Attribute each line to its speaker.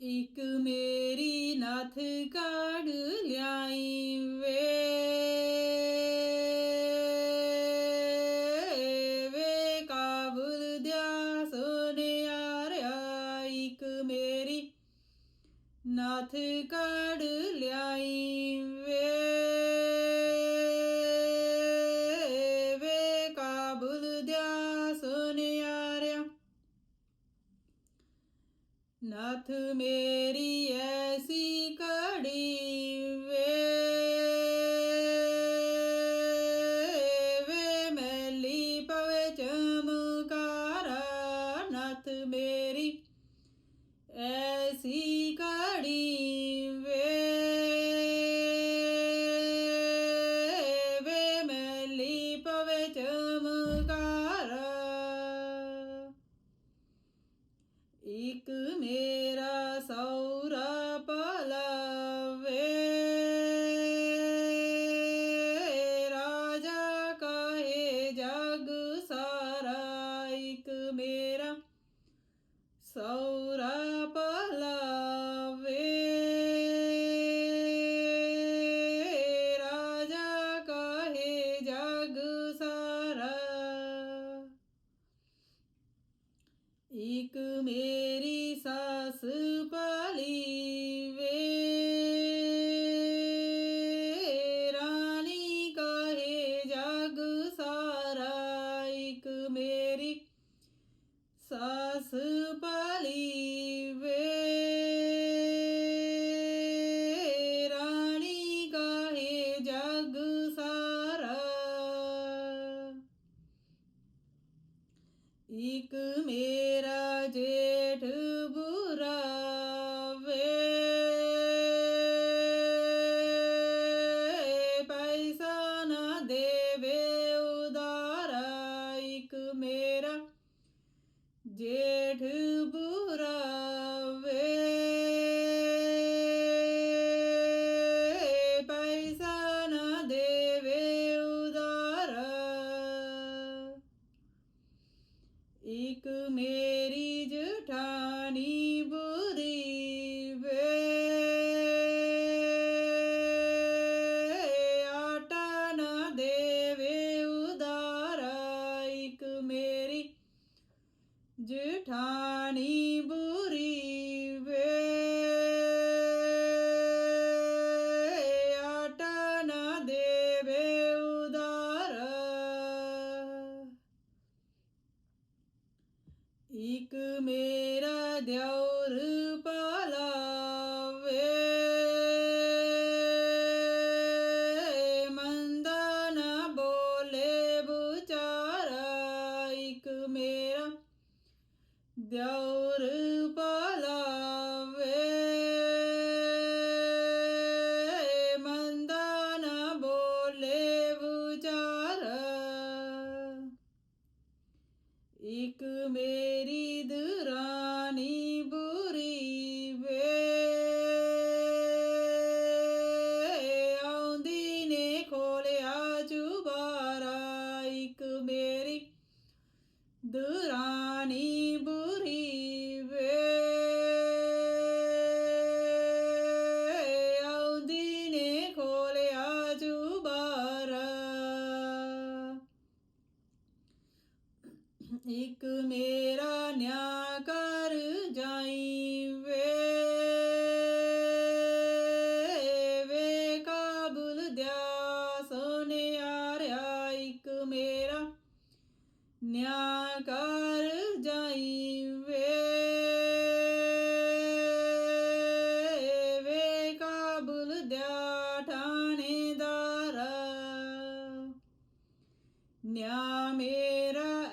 Speaker 1: ਇੱਕ ਮੇਰੀ ਨਾਥ ਕਾੜ ਲਿਆਈ ਵੇ। ਵੇ ਕਾਬੁਲ ਦਿਆ ਸੁਨਿਆਰਿਆ ਇੱਕ ਮੇਰੀ ਨਾਥ ਕਾੜ ਲਿਆਈ ਵੇ। ਨਥ ਮੇਰੀ ਐਸੀ ਕੜੀ ਵੇ ਵੇ ਮੈਲੀ ਪਵੇ ਚਮਕਾਰਾ, ਨਥ ਮੇਰੀ ਐਸੀ ਕੜੀ ਵੇ ਵੇ ਮੈਲੀ ਪਵੇ ਚਮਕਾਰਾ ਮੇਰਾ ਸੌਰਾ ਪਲਵੇ। ਰਾਜਾ ਕਹੇ ਜਗ ਸਾਰਾ ਇੱਕ ਮੇਰਾ ਸੌਰਾ ਨਾ ਦੇਵੇ ਉਦਾਰਾ ਇੱਕ ਮੇਰਾ ਜੇਠ ਬੁਰਾ ਵੇ ਪੈਸਾ ਨਾ ਦੇਵੇ ਉਦਾਰਾ ਇੱਕ ਮੇਰਾ ਜਠਾਣੀ ਬੁਰੀ ਵੇ। ਆਟਾ ਨਾ ਦੇਵੇ ਉਦਾਰਾ। ਇੱਕ ਮੇਰਾ ਦਿਉਰ ਪਾਲਾਵੇ। ਮੰਦਾ ਨਾ ਬੋਲੇ ਬੁਚਾਰਾ ਇਕ ਮੇਰਾ ਦਿਉਰ ਪਾ ਇੱਕ ਮੇਰਾ ਨਿਆ ਕਰ ਜਾਈ ਵੇ ਵੇ ਕਾਬੁਲ ਦਿਆ ਸੋਨਿਆਰਿਆ ਇੱਕ ਮੇਰਾ ਨਿਆ ਕਰ ਜਾਈ ਵੇ ਵੇ ਕਾਬੁਲ ਦਿਆ ਠਾਣੇਦਾਰਾ। ਨਿਆ ਮੇਰਾ